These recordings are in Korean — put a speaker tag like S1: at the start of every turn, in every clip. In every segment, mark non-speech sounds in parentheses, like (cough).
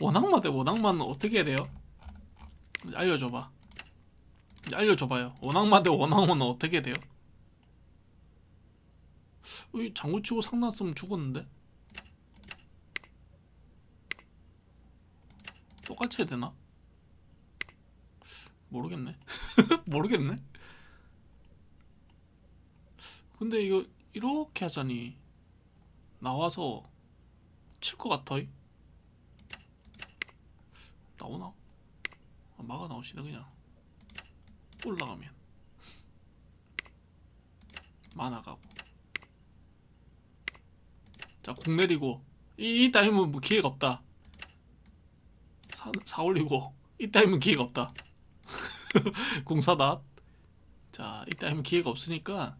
S1: 원악마 대 원악마는 어떻게 해야 돼요? 알려줘봐. 알려줘봐요. 원악마 대 원악마는 어떻게 해야 돼요? 이 장구 치고 상났으면 죽었는데? 똑같이 해야 되나? 모르겠네. (laughs) 모르겠네. 근데 이거 이렇게 하자니 나와서 칠 것 같아. 나오나? 아, 막아 나오시네 그냥. 올라가면. 만화가고. 자공 내리고. 이, 이 타임은 뭐 기회가 없다. 사, 사 올리고. 이 타임은 기회가 없다. 공사다. 자이 타임은 기회가 없으니까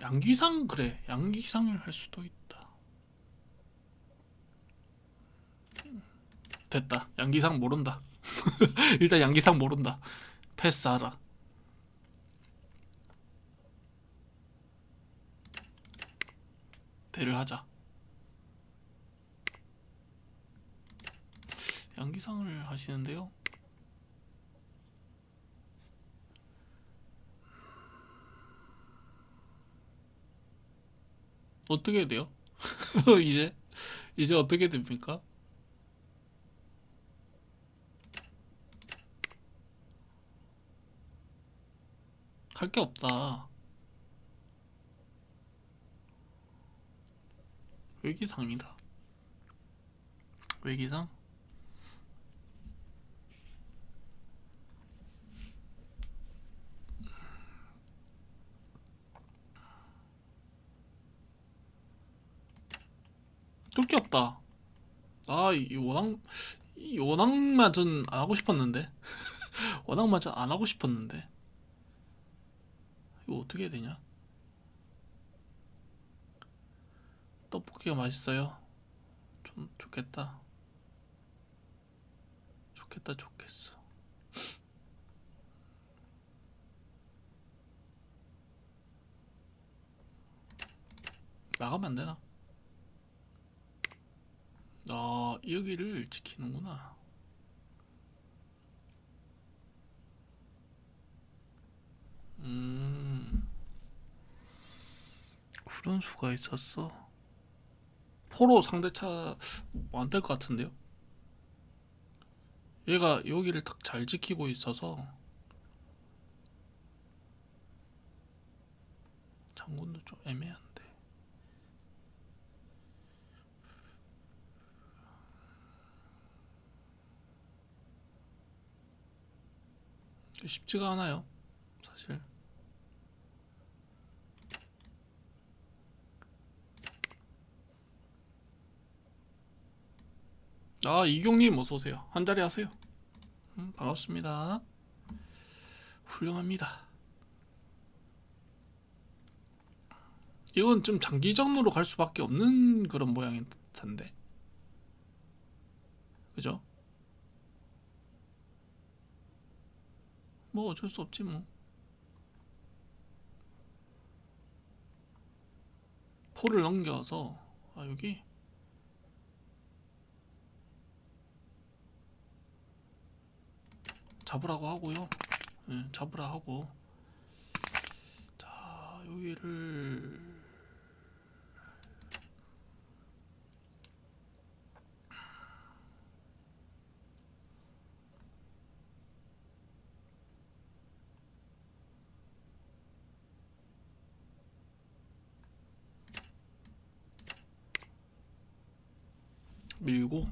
S1: 양기상 그래. 양기상을 할 수도 있다 됐다. 양기상 모른다. (laughs) 일단 양기상 모른다. 패스하라. 대를 하자. 양기상을 하시는데요. 어떻게 돼요? (laughs) 이제? 이제 어떻게 됩니까? 할 게 없다. 외기상이다. 외기상? 뚫기 없다. 아, 이 원앙, 이 원앙 맞은 안 하고 싶었는데. (laughs) 원앙 맞은 안 하고 싶었는데. 이거 어떻게 해야 되냐? 떡볶이가 맛있어요. 좀 좋겠다. 좋겠다, 좋겠어. 나가면 안 되나? 아, 여기를 지키는구나. 음. 그런 수가 있었어. 포로 상대차 뭐안될 것 같은데요? 얘가 여기를 딱 잘 지키고 있어서 장군도 좀 애매한데. 쉽지가 않아요, 사실. 아 이경님 어서 오세요. 한 자리 하세요. 음, 반갑습니다. 훌륭합니다. 이건 좀 장기전으로 갈 수밖에 없는 그런 모양인 듯한데, 그죠? 뭐 어쩔 수 없지 뭐. 포를 넘겨서 아 여기 잡으라고 하고요. 예, 잡으라 하고. 자, 여기를 밀고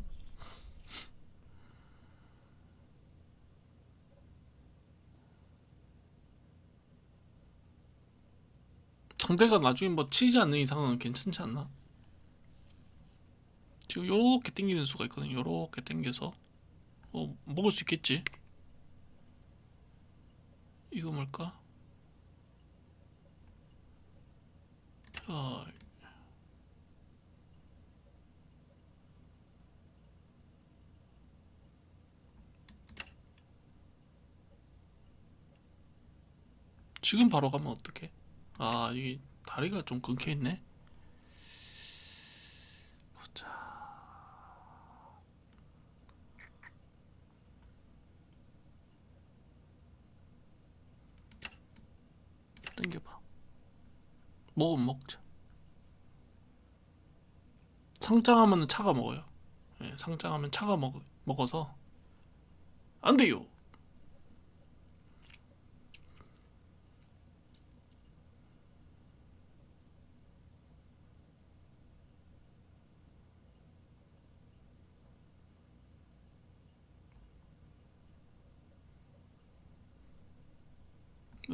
S1: 상대가 나중에 뭐 치지 않는 이상은 괜찮지 않나? 지금 요렇게 당기는 수가 있거든. 요렇게 당겨서 어 먹을 수 있겠지. 이거 뭘까? 자, 지금 바로 가면 어떡해? 아 이게 다리가 좀 끊겨 있네. 보자. 당겨봐. 먹으면 먹자. 상장하면 차가 먹어요. 예, 상장하면 차가 먹, 먹어서 안 돼요.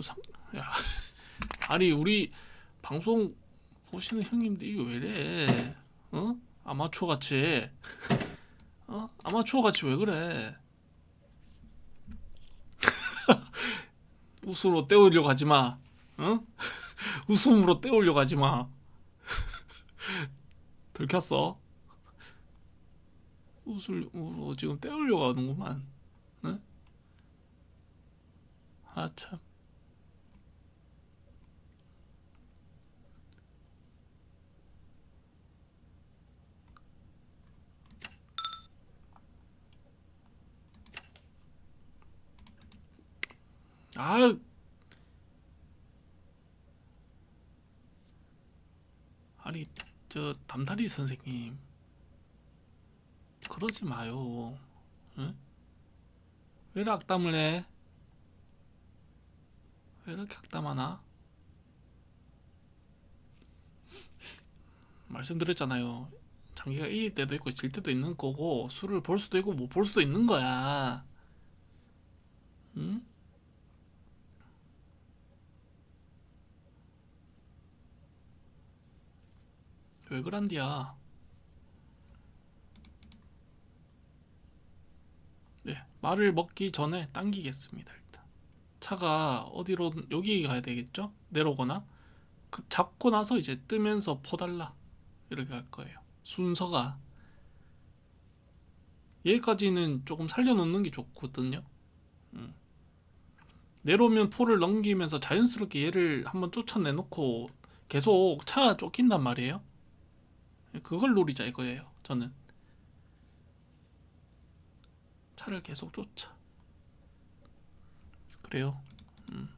S1: 상, 야, (laughs) 아니 우리 방송 보시는 형님들 이거 왜래? 어? 아마추어 같이 어? 아마추어 같이 왜 그래? (laughs) (laughs) 웃음으로 때우려고 하지 마. 어? 웃음으로 때우려고 하지 마. 들켰어? 웃으로 지금 때우려고 하는구만. 응? 아 참. 아, 아니 저 담다리 선생님 그러지 마요. 응? 왜 이렇게 악담을 해? 왜 이렇게 악담하나? 말씀드렸잖아요. 장기가 이길 때도 있고 질 때도 있는 거고 술을 볼 수도 있고 못 볼 수도 있는 거야. 응? 왜 그란디야? 네, 말을 먹기 전에 당기겠습니다. 일단 차가 어디로 여기 가야 되겠죠? 내려오거나 그 잡고 나서 이제 뜨면서 포달라 이렇게 할 거예요. 순서가 얘까지는 조금 살려놓는 게 좋거든요. 음. 내려오면 포를 넘기면서 자연스럽게 얘를 한번 쫓아내놓고 계속 차가 쫓긴단 말이에요. 그걸 노리자 이거예요. 저는 차를 계속 쫓아. 그래요. 음.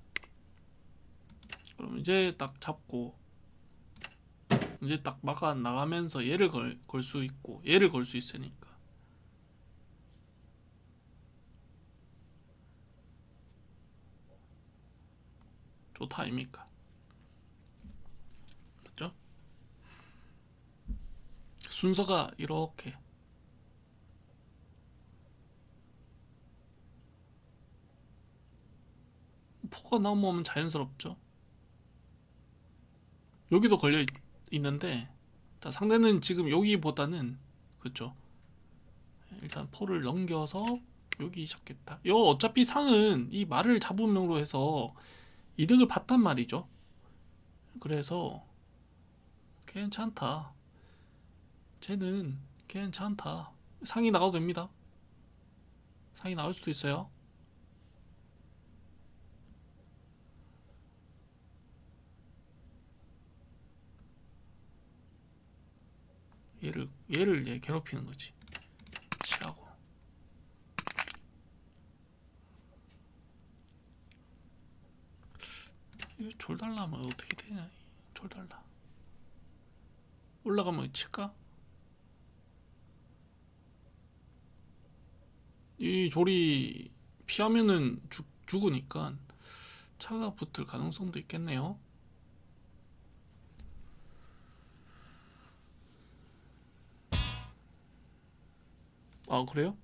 S1: 그럼 이제 딱 잡고 이제 딱 막아 나가면서 얘를 걸 걸 수 있고 얘를 걸 수 있으니까. 좋다 아닙니까? 맞죠? 순서가 이렇게 포가 넘어오면 자연스럽죠. 여기도 걸려 있, 있는데 자, 상대는 지금 여기보다는 그렇죠. 일단 포를 넘겨서 여기 잡겠다. 요 어차피 상은 이 말을 잡음으로 해서 이득을 봤단 말이죠. 그래서 괜찮다. 쟤는 괜찮다. 상이 나가도 됩니다. 상이 나올 수도 있어요. 얘를 얘를 얘 괴롭히는 거지. 이거 졸달라면 어떻게 되냐? 졸달라. 올라가면 칠까? 이 졸이 피하면은 죽, 죽으니까 차가 붙을 가능성도 있겠네요. 아 그래요?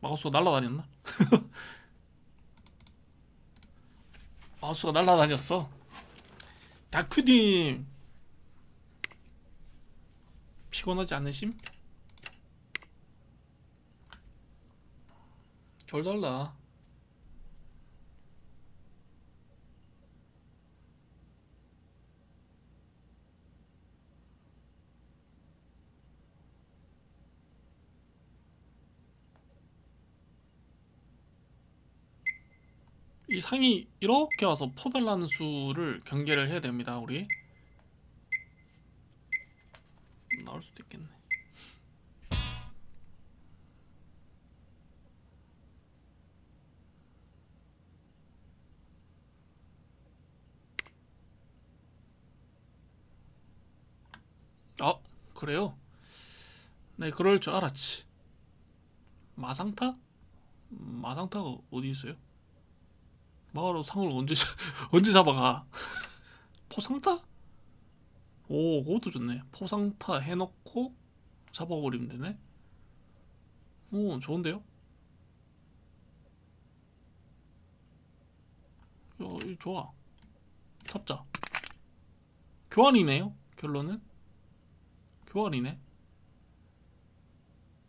S1: 마우스가 날아다녔나? (laughs) 마우스가 날아다녔어. 다큐님 피곤하지 않으심? 절 달라. 이 상이 이렇게 와서 퍼달라는 수를 경계를 해야 됩니다, 우리. 나올 수도 있겠네. 아 그래요? 네 그럴 줄 알았지. 마상타? 음, 마상타가 어디 있어요? 마가로 상을 언제 잡- (laughs) 언제 잡아가? 포상타? 오 그것도 좋네. 포상타 해놓고 잡아버리면 되네. 오 좋은데요? 야, 이거 좋아. 잡자. 교환이네요. 결론은 교환이네.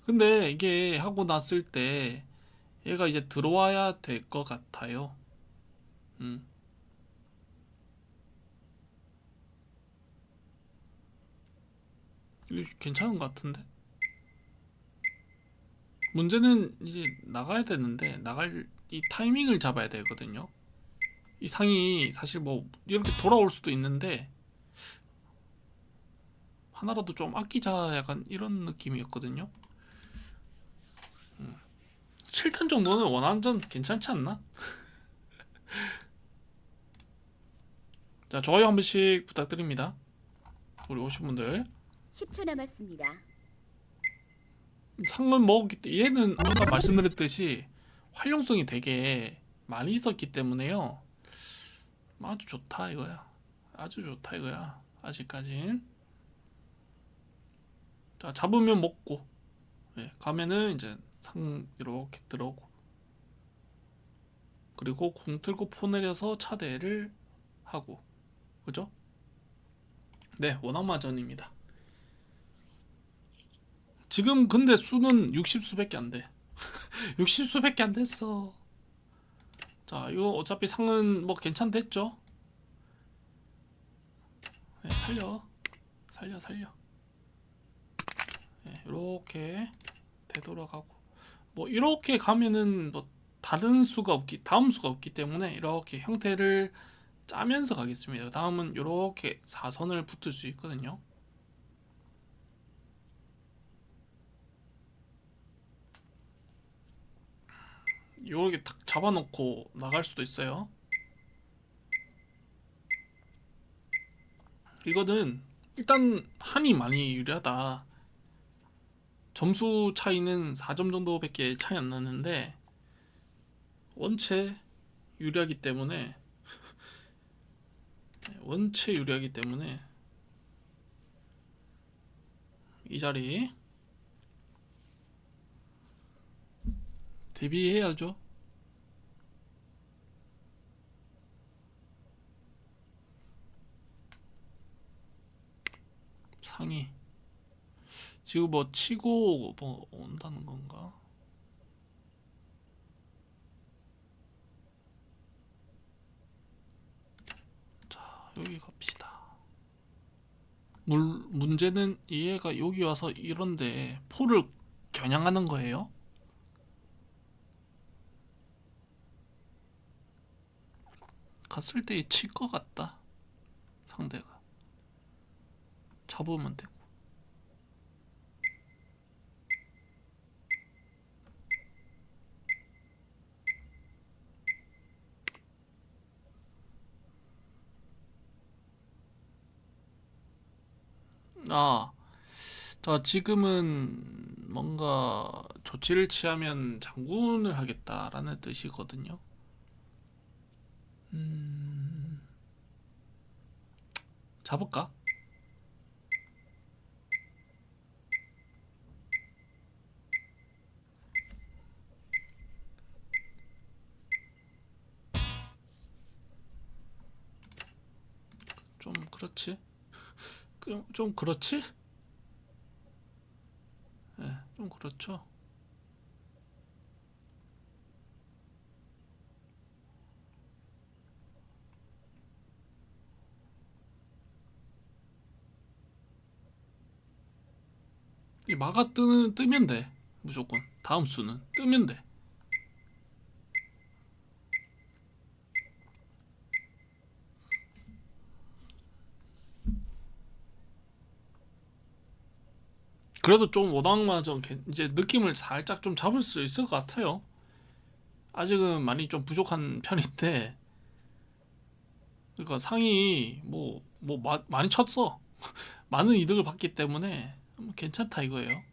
S1: 근데 이게 하고 났을 때 얘가 이제 들어와야 될 것 같아요. 음. 이거 괜찮은 것 같은데? 문제는 이제 나가야 되는데 나갈 이 타이밍을 잡아야 되거든요. 이 상이 사실 뭐 이렇게 돌아올 수도 있는데 하나라도 좀 아끼자 약간 이런 느낌이었거든요. 음. 7탄 정도는 원한전 괜찮지 않나? (laughs) 자 좋아요 한 번씩 부탁드립니다. 우리 오신 분들
S2: 10초 남았습니다.
S1: 상은 먹었기 때문에 얘는 아까 말씀드렸듯이 활용성이 되게 많이 있었기 때문에요. 아주 좋다 이거야. 아주 좋다 이거야. 아직까진. 자 잡으면 먹고 예, 가면은 이제 상 이렇게 들어오고 그리고 궁 틀고 포 내려서 차대를 하고 그죠? 네 원앙마전입니다. 지금 근데 수는 60수밖에 안 돼. (laughs) 60수밖에 안 됐어. 자, 이거 어차피 상은 뭐 괜찮댔죠? 네, 살려. 살려, 살려. 네, 이렇게 되돌아가고. 뭐 이렇게 가면은 뭐 다른 수가 없기, 다음 수가 없기 때문에 이렇게 형태를 짜면서 가겠습니다. 다음은 이렇게 사선을 붙을 수 있거든요. 이렇게 탁 잡아놓고 나갈 수도 있어요. 이거는 일단 한이 많이 유리하다. 점수 차이는 4점 정도밖에 차이 안 나는데 원체 유리하기 때문에 (laughs) 원체 유리하기 때문에 이 자리 대비해야죠. 상이 지금 뭐 치고 뭐 온다는 건가? 자 여기 갑시다. 물 문제는 얘가 여기 와서 이런데 포를 겨냥하는 거예요. 갔을 때 칠 것 같다. 상대가 잡으면 되고. 아, 자 지금은 뭔가 조치를 취하면 장군을 하겠다라는 뜻이거든요. 음, 잡을까? 좀 그렇지? 그- 좀 그렇지? 예, 좀 그렇죠. 이 마가 뜨는 뜨면 돼 무조건 다음 수는 뜨면 돼 그래도 좀 오당마전 이제 느낌을 살짝 좀 잡을 수 있을 것 같아요 아직은 많이 좀 부족한 (laughs) 편인데 그러니까 상이 뭐 뭐 많이 쳤어 (laughs) 많은 이득을 받기 때문에 뭐 괜찮다 이거예요.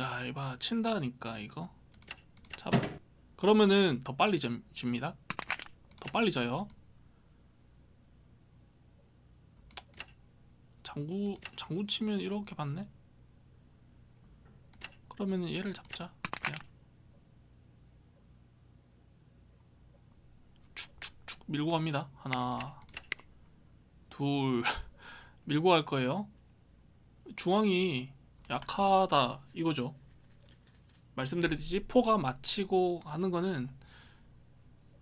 S1: 아, 이봐 친다니까 이거 잡아. 그러면은 더 빨리 집- 집니다. 더 빨리 져요. 장구 장구 치면 이렇게 받네. 그러면은 얘를 잡자. 그냥 축축축 밀고 갑니다. 하나, 둘 (laughs) 밀고 갈 거예요. 중앙이 약하다 이거죠. 말씀드렸듯이 포가 맞히고 하는 거는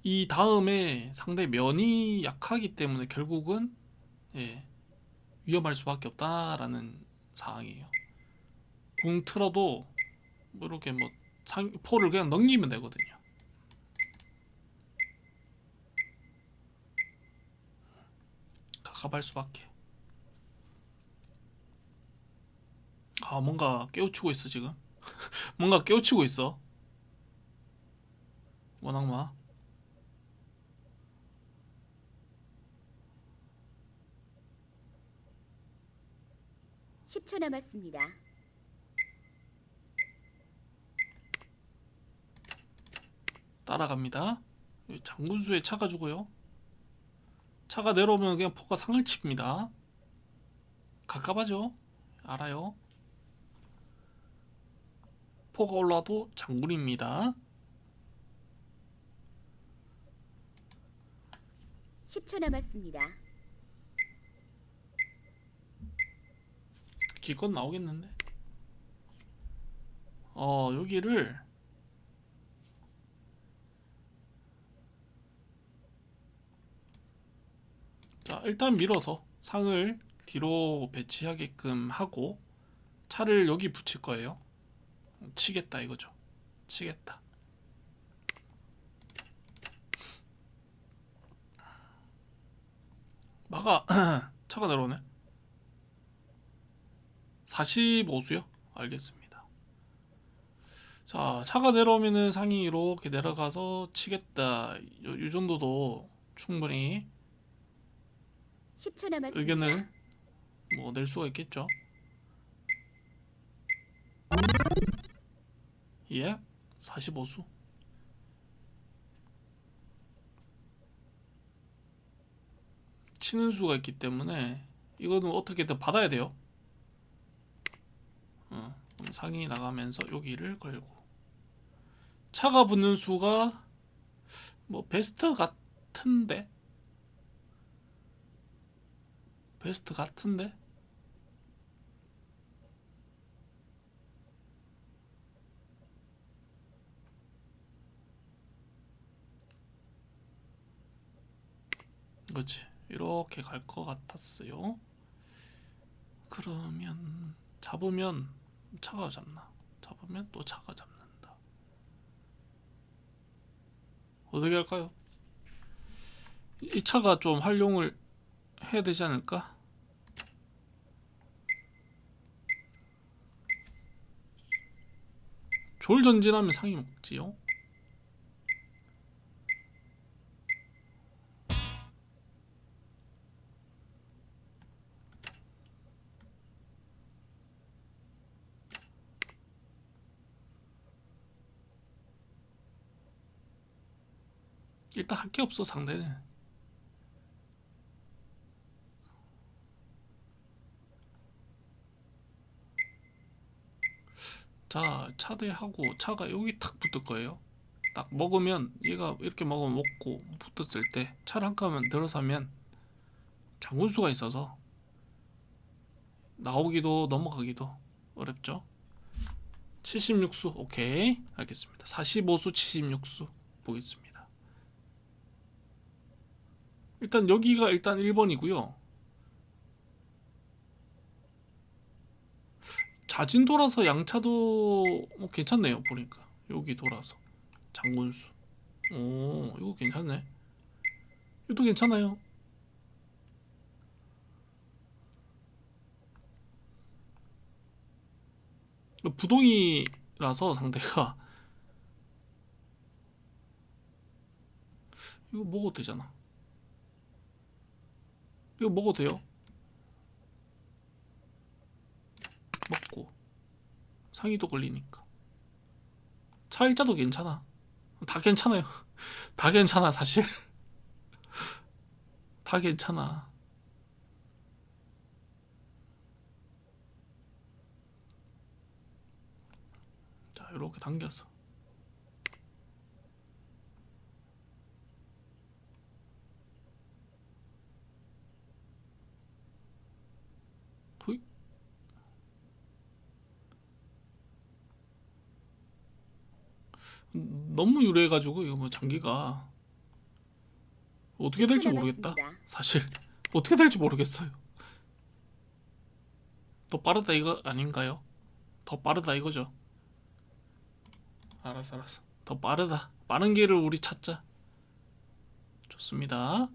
S1: 이 다음에 상대 면이 약하기 때문에 결국은 예, 위험할 수밖에 없다라는 상황이에요. 궁 틀어도 뭐 이렇게 뭐 상, 포를 그냥 넘기면 되거든요. 가깝할 수밖에. 아 뭔가 깨우치고 있어 지금. (laughs) 뭔가 깨우치고 있어. 원악마.
S2: 십초 남았습니다.
S1: 따라갑니다. 여기 장군수에 차가 주고요. 차가 내려오면 그냥 포가 상을 칩니다. 가깝하죠? 알아요. 포가 올라도 장군입니다.
S2: 십초 남았습니다.
S1: 기껏 나오겠는데. 어 여기를 자 일단 밀어서 상을 뒤로 배치하게끔 하고 차를 여기 붙일 거예요. 치겠다 이거죠. 치겠다. 막아 (clears throat) 차가 내려오네. 45수요? 알겠습니다. 자, 차가 내려오면은 상이 이렇게 내려가서 치겠다. 요, 요 정도도 충분히
S2: 십초 남았습니다.
S1: 의견을 뭐 낼 수가 있겠죠. 예, 45수. 치는 수가 있기 때문에 이거는 어떻게든 받아야 돼요. 상이 나가면서 여기를 걸고. 차가 붙는 수가 뭐 베스트 같은데? 베스트 같은데? 그렇지. 이렇게 갈 것 같았어요. 그러면 잡으면 차가 잡나? 잡으면 또 차가 잡는다. 어떻게 할까요? 이 차가 좀 활용을 해야 되지 않을까? 졸 전진하면 상이 먹지요 일단 할 게 없어 상대는 자 차대하고 차가 여기 탁 붙을 거예요. 딱 먹으면 얘가 이렇게 먹으면 먹고 붙었을 때 차를 한 칸만 들어서면 장군수가 있어서 나오기도 넘어가기도 어렵죠. 76수 오케이. 알겠습니다. 45수 76수 보겠습니다 일단 여기가 일단 1번이고요. 자진 돌아서 양차도 뭐 괜찮네요 보니까. 여기 돌아서. 장군수. 오 이거 괜찮네. 이것도 괜찮아요. 부동이라서 상대가. (laughs) 이거 먹어도 되잖아. 이거 먹어도 돼요. 먹고 상의도 걸리니까. 차일자도 괜찮아. 다 괜찮아요. (laughs) 다 괜찮아 사실. (laughs) 다 괜찮아. 자 이렇게 당겨서. 토이 너무 유래해가지고 이거 뭐 장기가 어떻게 될지
S2: 10초
S1: 모르겠다. 사실 (laughs) 어떻게 될지 모르겠어요. 더 빠르다 이거 아닌가요? 더 빠르다 이거죠. 알았어 알았어. 더 빠르다. 빠른 길을 우리 찾자. 좋습니다.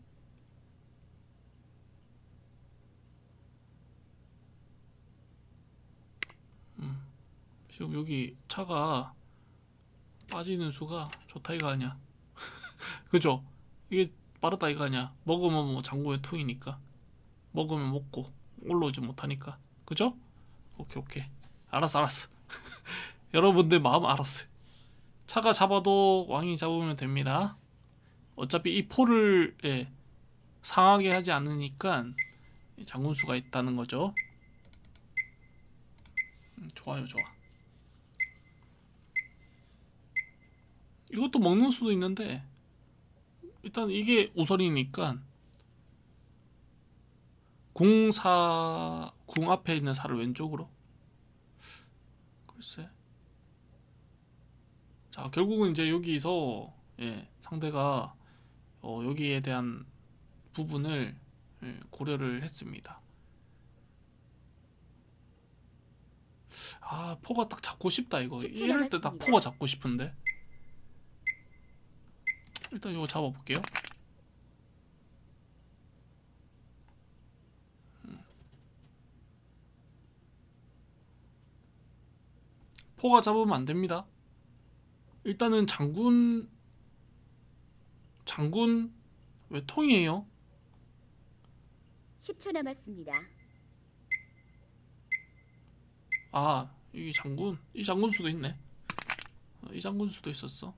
S1: 음, 지금 여기 차가 빠지는 수가 좋다 이거 아니야? (laughs) 그죠? 이게 빠르다 이거 아니야? 먹으면 뭐 장구에 투이니까 먹으면 먹고 올라오지 못하니까 그죠? 오케이 오케이 알았어 알았어 (laughs) 여러분들 마음 알았어요 차가 잡아도 왕이 잡으면 됩니다 어차피 이 포를 예, 상하게 하지 않으니까 장군수가 있다는 거죠 음, 좋아요 좋아 이것도 먹는 수도 있는데 일단 이게 우선이니까 궁사 궁 앞에 있는 살을 왼쪽으로 글쎄 자 결국은 이제 여기서 예, 상대가 어, 여기에 대한 부분을 예, 고려를 했습니다. 아 포가 딱 잡고 싶다 이거
S2: 10초
S1: 이럴 때 딱. 포가 잡고 싶은데 일단 이거 잡아볼게요. 음. 포가 잡으면 안 됩니다. 일단은 장군 장군 왜 통이에요?
S2: 10초 남았습니다.
S1: 아 이 장군 이 장군 수도 있네. 어, 이 장군 수도 있었어.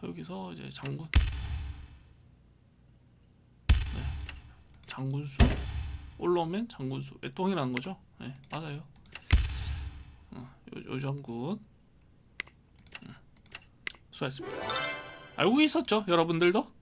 S1: 자 여기서 이제 장군. 네 장군수 올라오면 장군수 외통이라는 거죠. 네 맞아요. 어, 요, 요 장군. 음, 수고했습니다. 알고 있었죠 여러분들도?